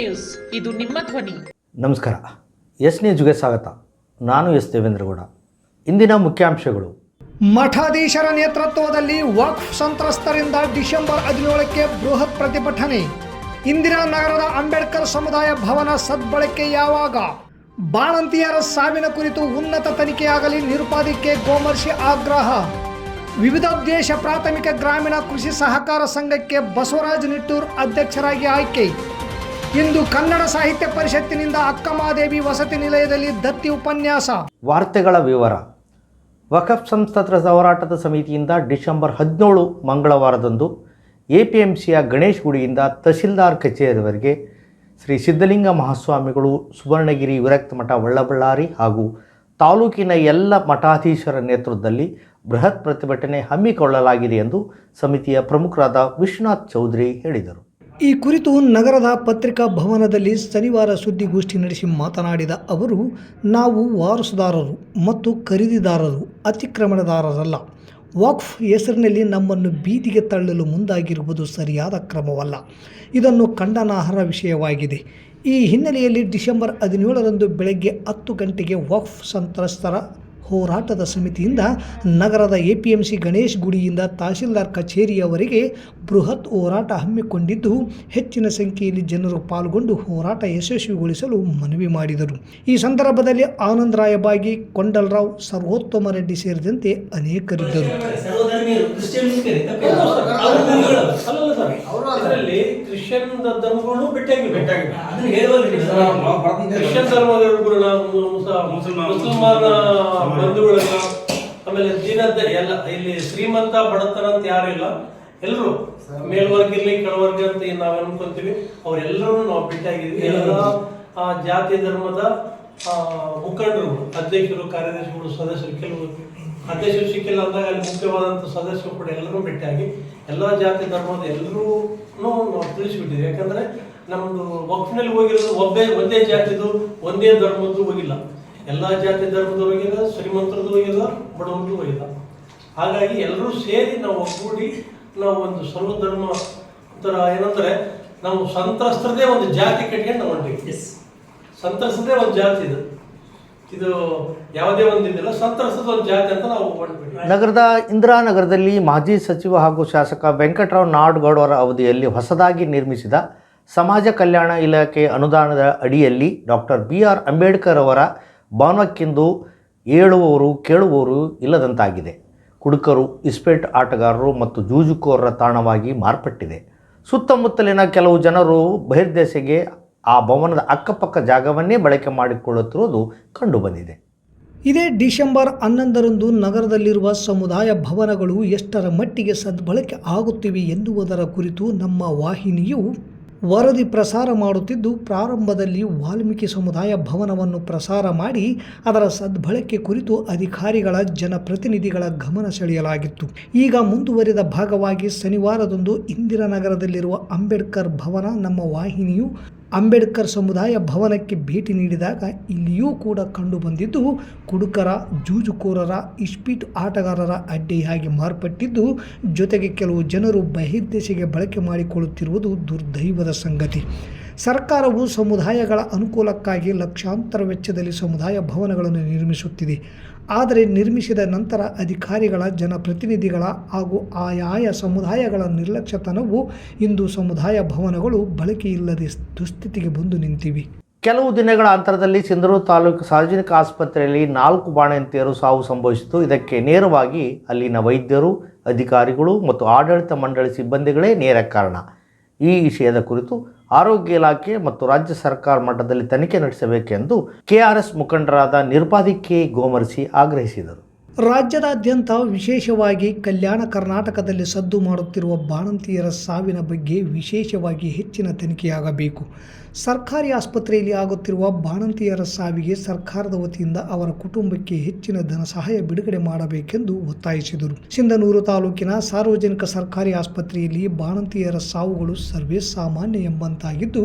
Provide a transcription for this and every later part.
News. ಇದು ನಿಮ್ಮ ಧ್ವನಿ. ನಮಸ್ಕಾರ. ಎಸ್ ನ್ಯೂಸ್ಗೆ ಸ್ವಾಗತ. ನಾನು ಎಸ್ ದೇವೇಂದ್ರಗೌಡ. ಇಂದಿನ ಮುಖ್ಯಾಂಶಗಳು. ಮಠಾಧೀಶರ ನೇತೃತ್ವದಲ್ಲಿ ವಕ್ಫ್ ಸಂತ್ರಸ್ತರಿಂದ ಡಿಸೆಂಬರ್ ಹದಿನೇಳಕ್ಕೆ ಬೃಹತ್ ಪ್ರತಿಭಟನೆ. ಇಂದಿರಾ ನಗರದ ಅಂಬೇಡ್ಕರ್ ಸಮುದಾಯ ಭವನ ಸದ್ಬಳಕೆ ಯಾವಾಗ? ಬಾಣಂತಿಯರ ಸಾವಿನ ಕುರಿತು ಉನ್ನತ ತನಿಖೆಯಾಗಲಿ ನಿರುಪಾದಿಕೆ ಗೋಮರ್ಷಿ ಆಗ್ರಹ. ವಿವಿಧೋದ್ದೇಶ ಪ್ರಾಥಮಿಕ ಗ್ರಾಮೀಣ ಕೃಷಿ ಸಹಕಾರ ಸಂಘಕ್ಕೆ ಬಸವರಾಜ್ ನಿಟ್ಟೂರ್ ಅಧ್ಯಕ್ಷರಾಗಿ ಆಯ್ಕೆ. ಇಂದು ಕನ್ನಡ ಸಾಹಿತ್ಯ ಪರಿಷತ್ತಿನಿಂದ ಅಕ್ಕಮಾದೇವಿ ವಸತಿ ನಿಲಯದಲ್ಲಿ ದತ್ತಿ ಉಪನ್ಯಾಸ. ವಾರ್ತೆಗಳ ವಿವರ. ವಕಫ್ ಸಂಸ್ಥತ್ರ ಹೋರಾಟದ ಸಮಿತಿಯಿಂದ ಡಿಸೆಂಬರ್ ಹದಿನೇಳು ಮಂಗಳವಾರದಂದು ಎ ಪಿ ಎಂ ಸಿಯ ಗಣೇಶ್ ಗುಡಿಯಿಂದ ತಹಸೀಲ್ದಾರ್ ಕಚೇರಿವರೆಗೆ ಶ್ರೀ ಸಿದ್ಧಲಿಂಗ ಮಹಾಸ್ವಾಮಿಗಳು ಸುವರ್ಣಗಿರಿ ವಿರಕ್ತ ಮಠ ಒಳ್ಳಬಳ್ಳಾರಿ ಹಾಗೂ ತಾಲೂಕಿನ ಎಲ್ಲ ಮಠಾಧೀಶರ ನೇತೃತ್ವದಲ್ಲಿ ಬೃಹತ್ ಪ್ರತಿಭಟನೆ ಹಮ್ಮಿಕೊಳ್ಳಲಾಗಿದೆ ಎಂದು ಸಮಿತಿಯ ಪ್ರಮುಖರಾದ ವಿಶ್ವನಾಥ್ ಚೌಧರಿ ಹೇಳಿದರು. ಈ ಕುರಿತು ನಗರದ ಪತ್ರಿಕಾ ಭವನದಲ್ಲಿ ಶನಿವಾರ ಸುದ್ದಿಗೋಷ್ಠಿ ನಡೆಸಿ ಮಾತನಾಡಿದ ಅವರು, ನಾವು ವಾರಸುದಾರರು ಮತ್ತು ಖರೀದಿದಾರರು, ಅತಿಕ್ರಮಣದಾರರಲ್ಲ. ವಾಕ್ಫ್ ಹೆಸರಿನಲ್ಲಿ ನಮ್ಮನ್ನು ಬೀದಿಗೆ ತಳ್ಳಲು ಮುಂದಾಗಿರುವುದು ಸರಿಯಾದ ಕ್ರಮವಲ್ಲ. ಇದನ್ನು ಖಂಡನಾರ್ಹ ವಿಷಯವಾಗಿದೆ. ಈ ಹಿನ್ನೆಲೆಯಲ್ಲಿ ಡಿಸೆಂಬರ್ ಹದಿನೇಳರಂದು ಬೆಳಗ್ಗೆ ಹತ್ತು ಗಂಟೆಗೆ ವಕ್ಫ್ ಸಂತ್ರಸ್ತರ ಹೋರಾಟದ ಸಮಿತಿಯಿಂದ ನಗರದ A P M C Ganesh ಗುಡಿಯಿಂದ tahsildar ಕಚೇರಿಯವರೆಗೆ ಬೃಹತ್ ಹೋರಾಟ ಹಮ್ಮಿಕೊಂಡಿದ್ದು ಹೆಚ್ಚಿನ ಸಂಖ್ಯೆಯಲ್ಲಿ ಜನರು ಪಾಲ್ಗೊಂಡು ಹೋರಾಟ ಯಶಸ್ವಿಗೊಳಿಸಲು ಮನವಿ ಮಾಡಿದರು. ಈ ಸಂದರ್ಭದಲ್ಲಿ ಆನಂದ್ ರಾಯಬಾಗಿ ಕೊಂಡಲ್ರಾವ್ ಸರ್ವೋತ್ತಮ ರೆಡ್ಡಿ ಸೇರಿದಂತೆ ಅನೇಕರಿದ್ದರು. ಮುಸಲ್ಮಾನ ಬಂಧುಗಳನ್ನ ಆಮೇಲೆ ದೀನದ ಎಲ್ಲ ಇಲ್ಲಿ ಶ್ರೀಮಂತ ಬಡತನ ಅಂತ ಯಾರಿಲ್ಲ ಎಲ್ಲರೂ ಮೇಲ್ವರ್ಗ ಇರ್ಲಿ ಕೆಳವರ್ಗ ಅಂತ ನಾವ್ ಅನ್ಕೊಂತೀವಿ. ಅವ್ರೆಲ್ಲರೂ ನಾವು ಭೇಟಿಯಾಗಿದ್ವಿ ಎಲ್ಲ ಆ ಜಾತಿ ಧರ್ಮದ ಆ, ಮುಖಂಡರು ಅಧ್ಯಕ್ಷರು ಕಾರ್ಯದರ್ಶಿಗಳು ಸದಸ್ಯರು ಕೆಲವು ಅಧ್ಯಕ್ಷರು ಸಿಕ್ಕಿಲ್ಲ ಅಂದಾಗ ಅಲ್ಲಿ ಮುಖ್ಯವಾದಂಥ ಸದಸ್ಯರು ಕೂಡ ಎಲ್ಲರೂ ಭೇಟಿಯಾಗಿ ಎಲ್ಲ ಜಾತಿ ಧರ್ಮದ ಎಲ್ಲರೂ ನಾವು ತಿಳಿಸ್ಬಿಟ್ಟಿದ್ವಿ ಯಾಕಂದ್ರೆ ನಮ್ದು ಒಕ್ಕಿನಲ್ಲಿ ಹೋಗಿರೋದು ಒಬ್ಬೇ ಒಂದೇ ಜಾತಿದು ಒಂದೇ ಧರ್ಮದ್ದು ಹೋಗಿಲ್ಲ. ಎಲ್ಲ ಜಾತಿ ಧರ್ಮದವ್ರು ಹೋಗಿಲ್ಲ ಶ್ರೀಮಂತರದ್ದು ಇಲ್ಲ ಬಡವರದ್ದು ಹೋಗಿಲ್ಲ ಹಾಗಾಗಿ ಎಲ್ಲರೂ ಸೇರಿ ನಾವು ಒಗ್ಗೂಡಿ ನಾವು ಒಂದು ಸರ್ವಧರ್ಮ ಒಂಥರ ಏನಂದ್ರೆ ನಾವು ಸಂತ್ರಸ್ತರದೇ ಒಂದು ಜಾತಿ ಕಟ್ಕೊಂಡು ನಾವು ಹೊಂಟಿವಿ. ಸಂತ್ರಸ್ತದೇ ಒಂದು ಜಾತಿ ಇದು. ಇದು ಯಾವುದೇ ಒಂದು ಇದಿಲ್ಲ ಸಂತ್ರಸ್ತದ ಒಂದು ಜಾತಿ ಅಂತ ನಾವು ಹೊಂಟ್ಬಿಟ್ವಿ ನಗರದ ಇಂದಿರಾನಗರದಲ್ಲಿ ಮಾಜಿ ಸಚಿವ ಹಾಗೂ ಶಾಸಕ ವೆಂಕಟರಾವ್ ನಾಡ್ಗೌಡ್ ಅವರ ಅವಧಿಯಲ್ಲಿ ಹೊಸದಾಗಿ ನಿರ್ಮಿಸಿದ ಸಮಾಜ ಕಲ್ಯಾಣ ಇಲಾಖೆ ಅನುದಾನದ ಅಡಿಯಲ್ಲಿ ಡಾಕ್ಟರ್ ಬಿ ಆರ್ ಅಂಬೇಡ್ಕರ್ ಅವರ ಭವನಕ್ಕಿಂದು ಏಳುವವರು ಕೇಳುವವರು ಇಲ್ಲದಂತಾಗಿದೆ. ಕುಡುಕರು, ಇಸ್ಪೇಟ್ ಆಟಗಾರರು ಮತ್ತು ಜೂಜುಕೋರರ ತಾಣವಾಗಿ ಮಾರ್ಪಟ್ಟಿದೆ. ಸುತ್ತಮುತ್ತಲಿನ ಕೆಲವು ಜನರು ಬಹಿರ್ದೆಸೆಗೆ ಆ ಭವನದ ಅಕ್ಕಪಕ್ಕ ಜಾಗವನ್ನೇ ಬಳಕೆ ಮಾಡಿಕೊಳ್ಳುತ್ತಿರುವುದು ಕಂಡುಬಂದಿದೆ. ಇದೇ ಡಿಸೆಂಬರ್ ಹನ್ನೊಂದರಂದು ನಗರದಲ್ಲಿರುವ ಸಮುದಾಯ ಭವನಗಳು ಎಷ್ಟರ ಮಟ್ಟಿಗೆ ಸದ್ಬಳಕೆ ಆಗುತ್ತಿವೆ ಎನ್ನುವುದರ ಕುರಿತು ನಮ್ಮ ವಾಹಿನಿಯು ವರದಿ ಪ್ರಸಾರ ಮಾಡುತ್ತಿದ್ದು ಪ್ರಾರಂಭದಲ್ಲಿ ವಾಲ್ಮೀಕಿ ಸಮುದಾಯ ಭವನವನ್ನು ಪ್ರಸಾರ ಮಾಡಿ ಅದರ ಸದ್ಬಳಕೆ ಕುರಿತು ಅಧಿಕಾರಿಗಳ ಜನಪ್ರತಿನಿಧಿಗಳ ಗಮನ ಸೆಳೆಯಲಾಗಿತ್ತು. ಈಗ ಮುಂದುವರಿದ ಭಾಗವಾಗಿ ಶನಿವಾರದಂದು ಇಂದಿರಾನಗರದಲ್ಲಿರುವ ಅಂಬೇಡ್ಕರ್ ಭವನ ನಮ್ಮ ವಾಹಿನಿಯು ಅಂಬೇಡ್ಕರ್ ಸಮುದಾಯ ಭವನಕ್ಕೆ ಭೇಟಿ ನೀಡಿದಾಗ ಇಲ್ಲಿಯೂ ಕೂಡ ಕಂಡುಬಂದಿದ್ದು ಕುಡುಕರ, ಜೂಜುಕೋರರ, ಇಸ್ಪೀಟ್ ಆಟಗಾರರ ಅಡ್ಡೆಯಾಗಿ ಮಾರ್ಪಟ್ಟಿದ್ದು, ಜೊತೆಗೆ ಕೆಲವು ಜನರು ಬಹಿರ್ದೇಶಿಗೆ ಬಳಕೆ ಮಾಡಿಕೊಳ್ಳುತ್ತಿರುವುದು ದುರ್ದೈವದ ಸಂಗತಿ. ಸರ್ಕಾರವು ಸಮುದಾಯಗಳ ಅನುಕೂಲಕ್ಕಾಗಿ ಲಕ್ಷಾಂತರ ವೆಚ್ಚದಲ್ಲಿ ಸಮುದಾಯ ಭವನಗಳನ್ನು ನಿರ್ಮಿಸುತ್ತಿದೆ. ಆದರೆ ನಿರ್ಮಿಸಿದ ನಂತರ ಅಧಿಕಾರಿಗಳ, ಜನಪ್ರತಿನಿಧಿಗಳ ಹಾಗೂ ಆಯಾಯ ಸಮುದಾಯಗಳ ನಿರ್ಲಕ್ಷ್ಯತನವು ಇಂದು ಸಮುದಾಯ ಭವನಗಳು ಬಳಕೆಯಿಲ್ಲದೆ ದುಸ್ಥಿತಿಗೆ ಬಂದು ನಿಂತಿವೆ. ಕೆಲವು ದಿನಗಳ ಅಂತರದಲ್ಲಿ ಸಿಂಧೂರು ತಾಲೂಕು ಸಾರ್ವಜನಿಕ ಆಸ್ಪತ್ರೆಯಲ್ಲಿ ನಾಲ್ಕು ಬಾಣಂತಿಯರು ಸಾವು ಸಂಭವಿಸಿತು ಇದಕ್ಕೆ ನೇರವಾಗಿ ಅಲ್ಲಿನ ವೈದ್ಯರು, ಅಧಿಕಾರಿಗಳು ಮತ್ತು ಆಡಳಿತ ಮಂಡಳಿ ಸಿಬ್ಬಂದಿಗಳೇ ನೇರ ಕಾರಣ. ಈ ವಿಷಯದ ಕುರಿತು ಆರೋಗ್ಯ ಇಲಾಖೆ ಮತ್ತು ರಾಜ್ಯ ಸರ್ಕಾರ ಮಟ್ಟದಲ್ಲಿ ತನಿಖೆ ನಡೆಸಬೇಕೆಂದು ಕೆಆರ್ಎಸ್ ಮುಖಂಡರಾದ ನಿರ್ಪಾದಿ ಕೆ ಗೋಮರ್ಸಿ ಆಗ್ರಹಿಸಿದರು. ರಾಜ್ಯದಾದ್ಯಂತ ವಿಶೇಷವಾಗಿ ಕಲ್ಯಾಣ ಕರ್ನಾಟಕದಲ್ಲಿ ಸದ್ದು ಮಾಡುತ್ತಿರುವ ಬಾಣಂತಿಯರ ಸಾವಿನ ಬಗ್ಗೆ ವಿಶೇಷವಾಗಿ ಹೆಚ್ಚಿನ ತನಿಖೆಯಾಗಬೇಕು. ಸರ್ಕಾರಿ ಆಸ್ಪತ್ರೆಯಲ್ಲಿ ಆಗುತ್ತಿರುವ ಬಾಣಂತಿಯರ ಸಾವಿಗೆ ಸರ್ಕಾರದ ವತಿಯಿಂದ ಅವರ ಕುಟುಂಬಕ್ಕೆ ಹೆಚ್ಚಿನ ಧನ ಸಹಾಯ ಬಿಡುಗಡೆ ಮಾಡಬೇಕೆಂದು ಒತ್ತಾಯಿಸಿದರು. ಸಿಂಧನೂರು ತಾಲೂಕಿನ ಸಾರ್ವಜನಿಕ ಸರ್ಕಾರಿ ಆಸ್ಪತ್ರೆಯಲ್ಲಿ ಬಾಣಂತಿಯರ ಸಾವುಗಳು ಸರ್ವೇ ಸಾಮಾನ್ಯ ಎಂಬಂತಾಗಿದ್ದು,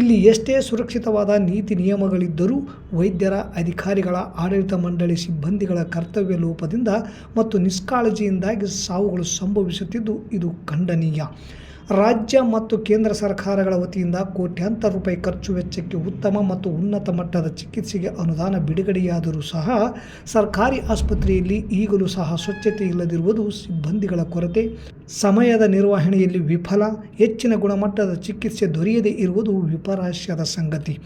ಇಲ್ಲಿ ಎಷ್ಟೇ ಸುರಕ್ಷಿತವಾದ ನೀತಿ ನಿಯಮಗಳಿದ್ದರೂ ವೈದ್ಯರ, ಅಧಿಕಾರಿಗಳ, ಆಡಳಿತ ಮಂಡಳಿ ಸಿಬ್ಬಂದಿಗಳ ಕರ್ತವ್ಯ ಲೋಪದಿಂದ ಮತ್ತು ನಿಷ್ಕಾಳಜಿಯಿಂದಾಗಿ ಸಾವುಗಳು ಸಂಭವಿಸುತ್ತಿದ್ದು ಇದು ಖಂಡನೀಯ. ರಾಜ್ಯ ಮತ್ತು ಕೇಂದ್ರ ಸರ್ಕಾರಗಳ ವತಿಯಿಂದ ಕೋಟ್ಯಾಂತರ ರೂಪಾಯಿ ಖರ್ಚು ವೆಚ್ಚಕ್ಕೆ ಉತ್ತಮ ಮತ್ತು ಉನ್ನತ ಮಟ್ಟದ ಚಿಕಿತ್ಸೆಗೆ ಅನುದಾನ ಬಿಡುಗಡೆಯಾದರೂ ಸಹ ಸರ್ಕಾರಿ ಆಸ್ಪತ್ರೆಯಲ್ಲಿ ಈಗಲೂ ಸಹ ಸ್ವಚ್ಛತೆ ಇಲ್ಲದಿರುವುದು ಸಿಬ್ಬಂದಿಗಳ ಕೊರತೆ. ಸಮಯದ ನಿರ್ವಹಣೆಯಲ್ಲಿ ವಿಫಲ, ಹೆಚ್ಚಿನ ಗುಣಮಟ್ಟದ ಚಿಕಿತ್ಸೆ ದೊರೆಯದೇ ಇರುವುದು ವಿಪರಾಶ್ಯದ ಸಂಗತಿ.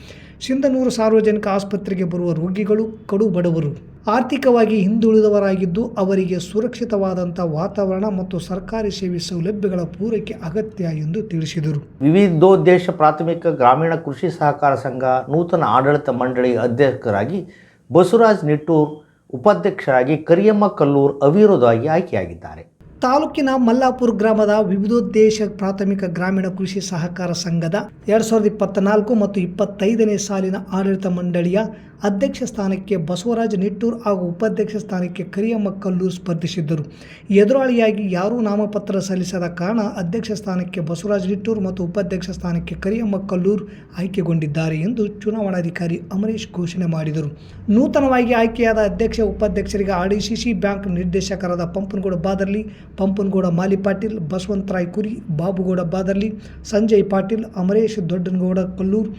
ಸಿಂಧನೂರು ಸಾರ್ವಜನಿಕ ಆಸ್ಪತ್ರೆಗೆ ಬರುವ ರೋಗಿಗಳು ಕಡು ಬಡವರು. ಆರ್ಥಿಕವಾಗಿ ಹಿಂದುಳಿದವರಾಗಿದ್ದು ಅವರಿಗೆ ಸುರಕ್ಷಿತವಾದಂಥ ವಾತಾವರಣ ಮತ್ತು ಸರ್ಕಾರಿ ಸೇವೆ ಸೌಲಭ್ಯಗಳ ಪೂರೈಕೆ ಅಗತ್ಯ ಎಂದು ತಿಳಿಸಿದರು. ವಿವಿಧೋದ್ದೇಶ ಪ್ರಾಥಮಿಕ ಗ್ರಾಮೀಣ ಕೃಷಿ ಸಹಕಾರ ಸಂಘ ನೂತನ ಆಡಳಿತ ಮಂಡಳಿ ಅಧ್ಯಕ್ಷರಾಗಿ ಬಸವರಾಜ್ ನಿಟ್ಟೂರ್, ಉಪಾಧ್ಯಕ್ಷರಾಗಿ ಕರಿಯಮ್ಮ ಕಲ್ಲೂರ್ ಅವಿರೋಧವಾಗಿ ಆಯ್ಕೆಯಾಗಿದ್ದಾರೆ. ತಾಲೂಕಿನ ಮಲ್ಲಾಪುರ ಗ್ರಾಮದ ವಿವಿಧೋದ್ದೇಶ ಪ್ರಾಥಮಿಕ ಗ್ರಾಮೀಣ ಕೃಷಿ ಸಹಕಾರ ಸಂಘದ ಎರಡು ಸಾವಿರದ ಇಪ್ಪತ್ತ್ನಾಲ್ಕು ಮತ್ತು ಇಪ್ಪತ್ತೈದನೇ ಸಾಲಿನ ಆಡಳಿತ ಮಂಡಳಿಯ ಅಧ್ಯಕ್ಷ ಸ್ಥಾನಕ್ಕೆ ಬಸವರಾಜ ನಿಟ್ಟೂರ್ ಹಾಗೂ ಉಪಾಧ್ಯಕ್ಷ ಸ್ಥಾನಕ್ಕೆ ಕರಿಯಮ್ಮ ಕಲ್ಲೂರ್ ಸ್ಪರ್ಧಿಸಿದ್ದರು. ಎದುರಾಳಿಯಾಗಿ ಯಾರೂ ನಾಮಪತ್ರ ಸಲ್ಲಿಸದ ಕಾರಣ ಅಧ್ಯಕ್ಷ ಸ್ಥಾನಕ್ಕೆ ಬಸವರಾಜ ನಿಟ್ಟೂರ್ ಮತ್ತು ಉಪಾಧ್ಯಕ್ಷ ಸ್ಥಾನಕ್ಕೆ ಕರಿಯಮ್ಮ ಕಲ್ಲೂರ್ ಆಯ್ಕೆಗೊಂಡಿದ್ದಾರೆ ಎಂದು ಚುನಾವಣಾಧಿಕಾರಿ ಅಮರೇಶ್ ಘೋಷಣೆ ಮಾಡಿದರು. ನೂತನವಾಗಿ ಆಯ್ಕೆಯಾದ ಅಧ್ಯಕ್ಷ ಉಪಾಧ್ಯಕ್ಷರಿಗೆ ಆರ್ಡಿಸಿಸಿ ಬ್ಯಾಂಕ್ ನಿರ್ದೇಶಕರಾದ ಪಂಪನಗೌಡ ಬಾದರ್ಲಿ, ಪಂಪನಗೌಡ ಮಾಲಿ ಪಾಟೀಲ್, ಬಸವಂತರಾಯ್ ಕುರಿ, ಬಾಬುಗೌಡ ಬಾದರ್ಲಿ, ಸಂಜಯ್ ಪಾಟೀಲ್, ಅಮರೇಶ್ ದೊಡ್ಡನಗೌಡ ಕಲ್ಲೂರ್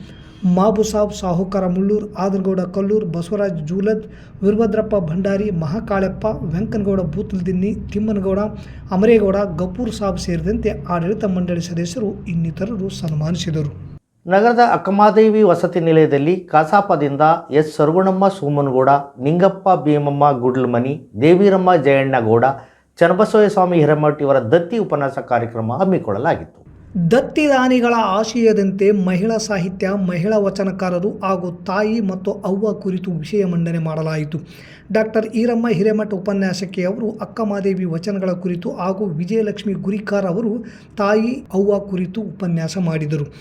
ಮಾಬುಸಾಬ್ ಸಾಹುಕಾರ ಮುಳ್ಳೂರ್, ಆದನಗೌಡ ಕಲ್ಲೂರ್, ಬಸವರಾಜ್ ಜೂಲದ್, ವೀರಭದ್ರಪ್ಪ ಭಂಡಾರಿ, ಮಹಾಕಾಳೆಪ್ಪ, ವೆಂಕನಗೌಡ ಬೂತಲ್ದಿನ್ನಿ ತಿಮ್ಮನಗೌಡ, ಅಮರೇಗೌಡ, ಗಪೂರ್ ಸಾಬ್ ಸೇರಿದಂತೆ ಆಡಳಿತ ಮಂಡಳಿ ಸದಸ್ಯರು ಇನ್ನಿತರರು ಸನ್ಮಾನಿಸಿದರು. ನಗರದ ಅಕ್ಕಮಾದೇವಿ ವಸತಿ ನಿಲಯದಲ್ಲಿ ಕಸಾಪದಿಂದ ಎಸ್. ಸರಗುಣಮ್ಮ ಸೋಮನಗೌಡ, ನಿಂಗಪ್ಪ ಭೀಮಮ್ಮ ಗುಡ್ಲಮನಿ, ದೇವಿರಮ್ಮ ಜಯಣ್ಣಗೌಡ ಚನ್ನಬಸವಯ್ಯ ಸ್ವಾಮಿ ಹಿರೇಮಠ್ ಇವರ ದತ್ತಿ ಉಪನ್ಯಾಸ ಕಾರ್ಯಕ್ರಮ ಹಮ್ಮಿಕೊಳ್ಳಲಾಗಿತ್ತು. ದತ್ತಿದಾನಿಗಳ ಆಶಯದಂತೆ ಮಹಿಳಾ ಸಾಹಿತ್ಯ, ಮಹಿಳಾ ವಚನಕಾರರು ಹಾಗೂ ತಾಯಿ ಮತ್ತು ಅವ್ವ ಕುರಿತು ವಿಷಯ ಮಂಡನೆ ಮಾಡಲಾಯಿತು. ಡಾಕ್ಟರ್ ಈರಮ್ಮ ಹಿರೇಮಠ ಉಪನ್ಯಾಸಕಿ ಅವರು, ಅಕ್ಕಮಾದೇವಿ ವಚನಗಳ ಕುರಿತು ಹಾಗೂ ವಿಜಯಲಕ್ಷ್ಮಿ ಗುರಿಕಾರ್ ಅವರು ತಾಯಿ, ಅವ್ವ ಕುರಿತು ಉಪನ್ಯಾಸ ಮಾಡಿದರು.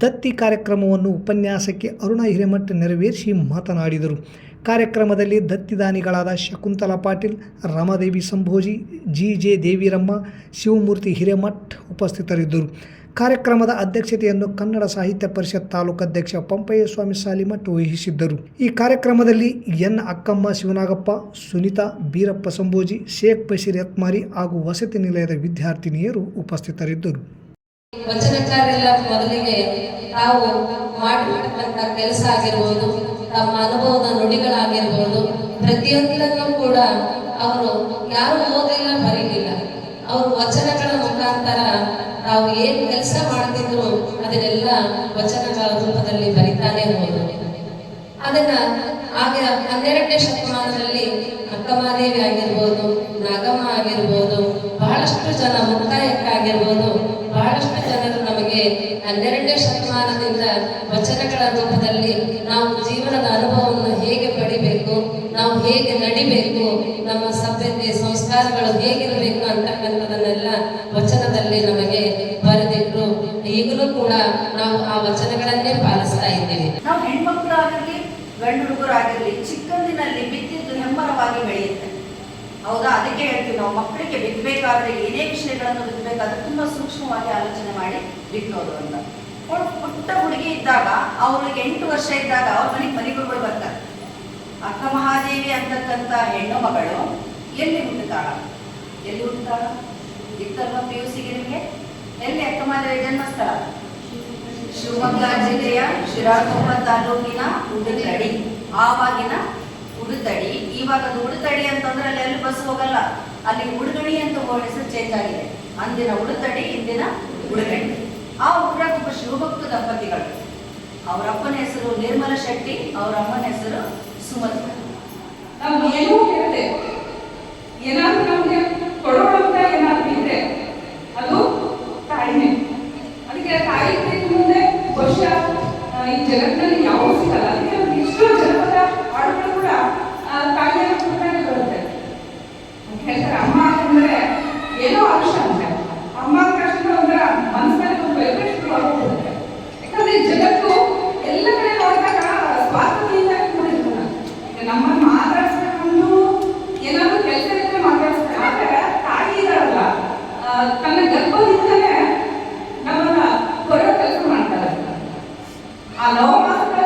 ದತ್ತಿ ಕಾರ್ಯಕ್ರಮವನ್ನು ಉಪನ್ಯಾಸಕ್ಕೆ ಅರುಣ ಹಿರೇಮಠ ನೆರವೇರಿಸಿ ಮಾತನಾಡಿದರು. ಕಾರ್ಯಕ್ರಮದಲ್ಲಿ ದತ್ತಿದಾನಿಗಳಾದ ಶಕುಂತಲಾ ಪಾಟೀಲ್, ರಮಾದೇವಿ ಸಂಭೋಜಿ, ಜಿ. ಜೆ. ದೇವಿರಮ್ಮ, ಶಿವಮೂರ್ತಿ ಹಿರೇಮಠ್ ಉಪಸ್ಥಿತರಿದ್ದರು. ಕಾರ್ಯಕ್ರಮದ ಅಧ್ಯಕ್ಷತೆಯನ್ನು ಕನ್ನಡ ಸಾಹಿತ್ಯ ಪರಿಷತ್ ತಾಲೂಕು ಅಧ್ಯಕ್ಷ ಪಂಪಯ್ಯ ಸ್ವಾಮಿ ಸಾಲಿಮಠ್ ವಹಿಸಿದ್ದರು ಈ ಕಾರ್ಯಕ್ರಮದಲ್ಲಿ ಎನ್. ಅಕ್ಕಮ್ಮ ಶಿವನಾಗಪ್ಪ, ಸುನೀತಾ, ಬೀರಪ್ಪ ಸಂಭೋಜಿ, ಶೇಖ್ ಬಶೀರ್ ಯತ್ಮಾರಿ ಹಾಗೂ ವಸತಿ ನಿಲಯದ ವಿದ್ಯಾರ್ಥಿನಿಯರು ಉಪಸ್ಥಿತರಿದ್ದರು. ವಚನಕಾರೆಲ್ಲ ಮೊದಲಿಗೆ ತಾವು ಮಾಡಿರ್ತಕ್ಕಂಥ ಕೆಲಸ ಆಗಿರ್ಬೋದು, ತಮ್ಮ ಅನುಭವದ ನುಡಿಗಳಾಗಿರ್ಬೋದು, ಪ್ರತಿಯೊಂದನ್ನು ಕೂಡ ಅವರು ಯಾರು ಓದಿಲ್ಲ ಬರೀಲಿಲ್ಲ. ಅವರು ವಚನಗಳ ಮುಖಾಂತರ ತಾವು ಏನ್ ಕೆಲಸ ಮಾಡ್ತಿದ್ರು ಅದನ್ನೆಲ್ಲ ವಚನಗಳ ರೂಪದಲ್ಲಿ ಬರಿತಾನೆ ಹೋದರು ಅದನ್ನ ಆಗ ಹನ್ನೆರಡನೇ ಶತಮಾನದಲ್ಲಿ ಅಕ್ಕಮಾದೇವಿ ಆಗಿರ್ಬೋದು, ನಾಗಮ್ಮ ಆಗಿರ್ಬೋದು, ಬಹಳಷ್ಟು ಜನ ಮುಕ್ತಾಯಕ್ಕಾಗಿರ್ಬೋದು ಬಹಳಷ್ಟು ಜನರು ನಮಗೆ ಹನ್ನೆರಡನೇ ಶತಮಾನದಿಂದ ವಚನಗಳ ರೂಪದಲ್ಲಿ ನಾವು ಜೀವನದ ಅನುಭವವನ್ನು ಹೇಗೆ ನಾವು ಹೇಗೆ ನಡಿಬೇಕು, ನಮ್ಮ ಸಭ್ಯತೆ ಸಂಸ್ಕಾರಗಳು ಹೇಗಿರಬೇಕು ಅಂತಕ್ಕಂಥದನ್ನೆಲ್ಲ ವಚನದಲ್ಲಿ ನಮಗೆ ಬರೆದಿಟ್ಟು ಈಗಲೂ ಕೂಡ ನಾವು ಆ ವಚನಗಳನ್ನೇ ಪಾಲಿಸ್ತಾ ಇದ್ದೀವಿ. ನಾವು ಹೆಣ್ಮಕ್ಳಾಗಿರ್ಲಿ ಗಂಡು ಹುಡುಗರಾಗಿರಲಿ ಚಿಕ್ಕಂದಿನಲ್ಲಿ ಬಿತ್ತಿದ್ದು ಹೆಮ್ಮರವಾಗಿ ಬೆಳೆಯುತ್ತೆ. ಹೌದಾ? ಅದಕ್ಕೆ ಹೇಳ್ತೀವಿ, ನಾವು ಮಕ್ಕಳಿಗೆ ಬಿತ್ತಬೇಕಾದ್ರೆ ಏನೇ ವಿಷಯಗಳನ್ನು ಬಿತ್ತಬೇಕಾದ್ರೆ ತುಂಬಾ ಸೂಕ್ಷ್ಮವಾಗಿ ಆಲೋಚನೆ ಮಾಡಿ ಬಿತ್ತೋದು ಅಂತ. ಪುಟ್ಟ ಹುಡುಗಿ ಇದ್ದಾಗ ಅವಳಿಗೆ ಎಂಟು ವರ್ಷ ಇದ್ದಾಗ ಅವ್ರ ಮನೆಗೆ ಮರಿಗಳು ಬರ್ತಾರೆ. ಅಕ್ಕ ಮಹಾದೇವಿ ಅಂತಕ್ಕಂಥ ಹೆಣ್ಣು ಮಗಳು ಎಲ್ಲಿ ಹುಟ್ಟುತ್ತಾಳ ಎಲ್ಲಿ ಹುಟ್ಟುತ್ತಾಳ ಇತ್ತಲ್ವ ಪಿ ಯು ಸಿಗೆ ನಿಮಗೆ? ಎಲ್ಲಿ ಅಕ್ಕ ಮಹಾದೇವಿ ಜನ್ಮಸ್ಥಳ? ಶಿವಮೊಗ್ಗ ಜಿಲ್ಲೆಯ ಶಿರಾಕೊಪ್ಪ ತಾಲೂಕಿನ ಉಡುತಡಿ ಆವಾಗಿನ ಉಡುತಡಿ ಇವಾಗ ಅದು ಉಡುತಡಿ ಅಂತಂದ್ರೆ ಅಲ್ಲಿ ಎಲ್ಲಿ ಬಸ್ ಹೋಗಲ್ಲ. ಅಲ್ಲಿ ಉಡುಗಣಿ ಅಂತ ಹೆಸರು ಚೇಂಜ್ ಆಗಿದೆ. ಅಂದಿನ ಉಡುತಡಿ ಇಂದಿನ ಉಡುಗಣಿ. ಆ ಉಗ್ರ ತುಂಬ ಶಿವಭಕ್ತ ದಂಪತಿಗಳು. ಅವರಪ್ಪನ ಹೆಸರು ನಿರ್ಮಲ ಶೆಟ್ಟಿ ಅವರ ಅಮ್ಮನ ಹೆಸರು ಸುಮತಿ ನಾವು ಏನೋ ಕೇಳಿದೆ ಏನಾದ್ರೂ ನಮ್ಗೆ ಕೊಡೋಣ ಅಂತ ಏನಾದ್ರೂ ಇದ್ರೆ ಅದು ತಾಳ್ಮೆ ಅದಕ್ಕೆ ತಾಯಿ ಪ್ರೀತಿ ಮುಂದೆ ಬಹುಶಃ ಆ, ಈ ಜಗತ್ತಿನಲ್ಲಿ ಯಾವ ಸಿಗಲ್ಲ ಅದಕ್ಕೆ ನಮ್ಗೆ ಎಷ್ಟೋ ಜನಪದ ಹಾಡುಗಳು ಕೂಡ ಆ, ತಾಯಿಯ ಕುರಿತಾಗಿ ಬರುತ್ತೆ ಅಂತ ಹೇಳ್ತಾರೆ ಅಮ್ಮ ಅಂದ್ರೆ ಏನೋ ಅಂಶ ಅಂತೆ ಅಮ್ಮ ಅಂದ ತಕ್ಷಣ ಒಂಥರ ಮನಸ್ಸಿನಲ್ಲಿ ಒಂದು ವೈಬ್ರೇಷನ್ ಆಗೋಗುತ್ತೆ ಯಾಕಂದ್ರೆ ಈ ಜಗತ್ತು ಎಲ್ಲ ಕಡೆ ನೋಡಿದಾಗ ಸ್ವಾರ್ಥದಿಂದ ಕೂಡಿರ್ತದೆ ಈಗ ನಮ್ಮನ್ನು ಮಾತಾಡಿಸ್ಕೊಂಡು ಏನಾದ್ರು ಕೆಲಸ ಇದ್ರೆ ಮಾತಾಡಿಸ್ತಾರೆ ಆದ್ರೆ ತಾಯಿ ಇದಾರಲ್ಲ ಆ, ತನ್ನ ಗರ್ಭದಿಂದಲೇ ನಮ್ಮನ್ನ ಕೊಡೋ ಕೆಲಸ ಮಾಡ್ತಾರೆ ಆ ನವಮಾಸಗಳ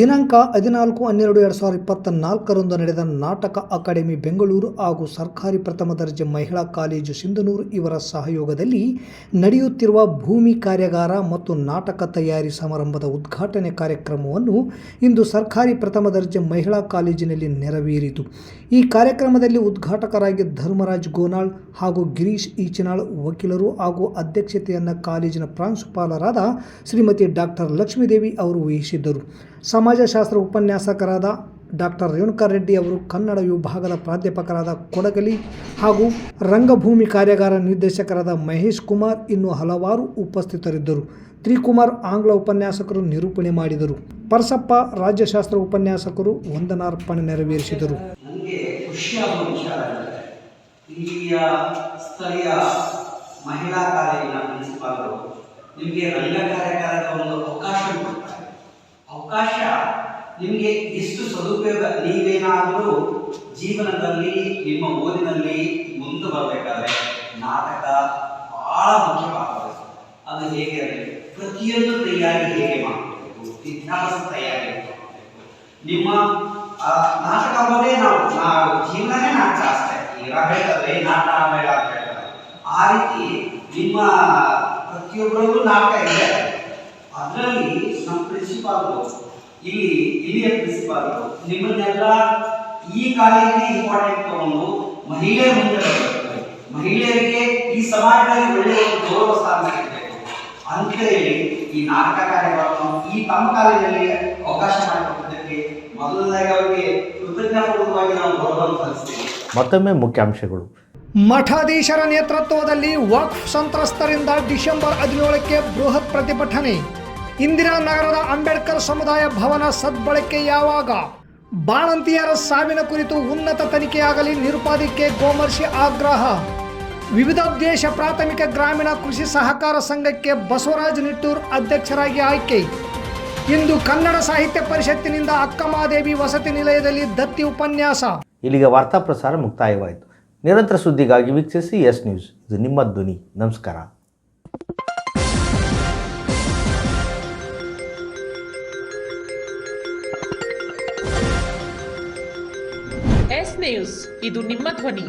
ದಿನಾಂಕ ಹದಿನಾಲ್ಕು, ಹನ್ನೆರಡು, ಎರಡು ಸಾವಿರದ ಇಪ್ಪತ್ತ ನಾಲ್ಕರಂದು ನಡೆದ ನಾಟಕ ಅಕಾಡೆಮಿ ಬೆಂಗಳೂರು ಹಾಗೂ ಸರ್ಕಾರಿ ಪ್ರಥಮ ದರ್ಜೆ ಮಹಿಳಾ ಕಾಲೇಜು ಸಿಂಧನೂರು ಇವರ ಸಹಯೋಗದಲ್ಲಿ ನಡೆಯುತ್ತಿರುವ ಭೂಮಿ ಕಾರ್ಯಾಗಾರ ಮತ್ತು ನಾಟಕ ತಯಾರಿ ಸಮಾರಂಭದ ಉದ್ಘಾಟನೆ ಕಾರ್ಯಕ್ರಮವನ್ನು ಇಂದು ಸರ್ಕಾರಿ ಪ್ರಥಮ ದರ್ಜೆ ಮಹಿಳಾ ಕಾಲೇಜಿನಲ್ಲಿ ನೆರವೇರಿತು. ಈ ಕಾರ್ಯಕ್ರಮದಲ್ಲಿ ಉದ್ಘಾಟಕರಾಗಿ ಧರ್ಮರಾಜ್ ಗೋನಾಳ್ ಹಾಗೂ ಗಿರೀಶ್ ಈಚನಾಳ್ ವಕೀಲರು ಹಾಗೂ ಅಧ್ಯಕ್ಷತೆಯನ್ನು ಕಾಲೇಜಿನ ಪ್ರಾಂಶುಪಾಲರಾದ ಶ್ರೀಮತಿ ಡಾಕ್ಟರ್ ಲಕ್ಷ್ಮೀದೇವಿ ಅವರು ವಹಿಸಿದ್ದರು. ಸಮಾಜಶಾಸ್ತ್ರ ಉಪನ್ಯಾಸಕರಾದ ಡಾಕ್ಟರ್ ರೇಣುಕಾ ರೆಡ್ಡಿ ಅವರು ಕನ್ನಡ ವಿಭಾಗದ ಪ್ರಾಧ್ಯಾಪಕರಾದ ಕೊಡಗಲಿ ಹಾಗೂ ರಂಗಭೂಮಿ ಕಾರ್ಯಾಗಾರ ನಿರ್ದೇಶಕರಾದ ಮಹೇಶ್ ಕುಮಾರ್ ಇನ್ನು ಹಲವಾರು ಉಪಸ್ಥಿತರಿದ್ದರು. ತ್ರಿಕುಮಾರ್ ಆಂಗ್ಲ ಉಪನ್ಯಾಸಕರು ನಿರೂಪಣೆ ಮಾಡಿದರು. ಪರಸಪ್ಪ ರಾಜ್ಯಶಾಸ್ತ್ರ ಉಪನ್ಯಾಸಕರು ವಂದನಾರ್ಪಣೆ ನೆರವೇರಿಸಿದರು. ಇಲ್ಲಿಯ ಸ್ಥಳೀಯ ಮಹಿಳಾ ಕಾಲೇಜಿನ ಪ್ರಿನ್ಸಿಪಾಲರು ನಿಮಗೆ ರಂಗ ಕಾರ್ಯಾಗಾರದ ಒಂದು ಅವಕಾಶ ನಿಮಗೆ ಎಷ್ಟು ಸದುಪಯೋಗ ನೀವೇನಾದರೂ ಜೀವನದಲ್ಲಿ ನಿಮ್ಮ ಓದಿನಲ್ಲಿ ಮುಂದೆ ಬರಬೇಕಾದ್ರೆ ನಾಟಕ ಬಹಳ ಮುಖ್ಯವಾಗ್ತದೆ ಅದು ಹೇಗೆ ಅಂದರೆ ಪ್ರತಿಯೊಂದು ತಯಾರಿ ಹೇಗೆ ಮಾಡಬೇಕು? ವಿದ್ಯಾಭ್ಯಾಸ ತಯಾರಿ ನಿಮ್ಮ ಆ, ನಾಟಕ ನಾವು ನಾವು ಜೀವನನೇ ನಾಟಕ ಅಷ್ಟೇ. ಈಗ ಹೇಳ್ತಾರೆ ನಾಟಕ ಅಂತ ಹೇಳ್ತಾರೆ. ಆ ರೀತಿ ನಿಮ್ಮ ಪ್ರತಿಯೊಬ್ಬರಲ್ಲೂ ನಾಟಕ ಇದೆ. ಅದರಲ್ಲಿ ನಮ್ಮ ಪ್ರಿನ್ಸಿಪಾಲ್ರು ಇಲ್ಲಿ ಇಲ್ಲಿಯ ಪ್ರಿನ್ಸಿಪಾಲ್ ನಿಮ್ಮನ್ನೆಲ್ಲ ಈ ಕಾಲೇಜಿಗೆ ಇಂಪಾರ್ಟೆಂಟ್ ತಗೊಂಡು ಮಹಿಳೆಯರ ಮುಂದೆ ಮಹಿಳೆಯರಿಗೆ ಈ ಸಮಾಜದಲ್ಲಿ ಒಳ್ಳೆಯ ಒಂದು ಗೌರವ ಸ್ಥಾನ ಸಿಗಬೇಕು. ಅಂತ ಹೇಳಿ ಈ ನಾಟಕ ಕಾರ್ಯಗಳನ್ನು ಈ ತಮ್ಮ ಕಾಲೇಜಲ್ಲಿ ಅವಕಾಶ ಮಾಡಿಕೊಟ್ಟಿದ್ದಕ್ಕೆ ಮೊದಲನೇದಾಗಿ ಅವರಿಗೆ ಕೃತಜ್ಞತಾಪೂರ್ವಕವಾಗಿ ನಾವು ಗೌರವ ಸಲ್ಲಿಸ್ತೀವಿ. ಮತ್ತೊಮ್ಮೆ ಮುಖ್ಯಾಂಶಗಳು. ಮಠಾಧೀಶರ ನೇತೃತ್ವದಲ್ಲಿ ವಕ್ಫ್ ಸಂತ್ರಸ್ತರಿಂದ ಡಿಸೆಂಬರ್ ಹದಿನೇಳಕ್ಕೆ ಬೃಹತ್ ಪ್ರತಿಭಟನೆ. ಇಂದಿರಾ ನಗರದ ಅಂಬೇಡ್ಕರ್ ಸಮುದಾಯ ಭವನ ಸದ್ಬಳಕೆ ಯಾವಾಗ? ಬಾಣಂತಿಯರ ಸಾವಿನ ಕುರಿತು ಉನ್ನತ ತನಿಖೆಯಾಗಲಿ ನಿರುಪಾದಿಕೆ ಗೋಮರ್ಷಿ ಆಗ್ರಹ. ವಿವಿಧ ದೇಶ ಪ್ರಾಥಮಿಕ ಗ್ರಾಮೀಣ ಕೃಷಿ ಸಹಕಾರ ಸಂಘಕ್ಕೆ ಬಸವರಾಜ್ ನಿಟ್ಟೂರ್ ಅಧ್ಯಕ್ಷರಾಗಿ ಆಯ್ಕೆ. ಇಂದು ಕನ್ನಡ ಸಾಹಿತ್ಯ ಪರಿಷತ್ತಿನಿಂದ ಅಕ್ಕಮಾದೇವಿ ವಸತಿ ನಿಲಯದಲ್ಲಿ ದತ್ತಿ ಉಪನ್ಯಾಸ. ಇಲ್ಲಿಗೆ ವಾರ್ತಾ ಪ್ರಸಾರ ಮುಕ್ತಾಯವಾಯಿತು. ನಿರಂತರ ಸುದ್ದಿಗಾಗಿ ವೀಕ್ಷಿಸಿ ಎಸ್ ನ್ಯೂಸ್. ಇದು ನಿಮ್ಮ ಧ್ವನಿ. ನಮಸ್ಕಾರ. ಎಸ್ ನ್ಯೂಸ್ ಇದು ನಿಮ್ಮ ಧ್ವನಿ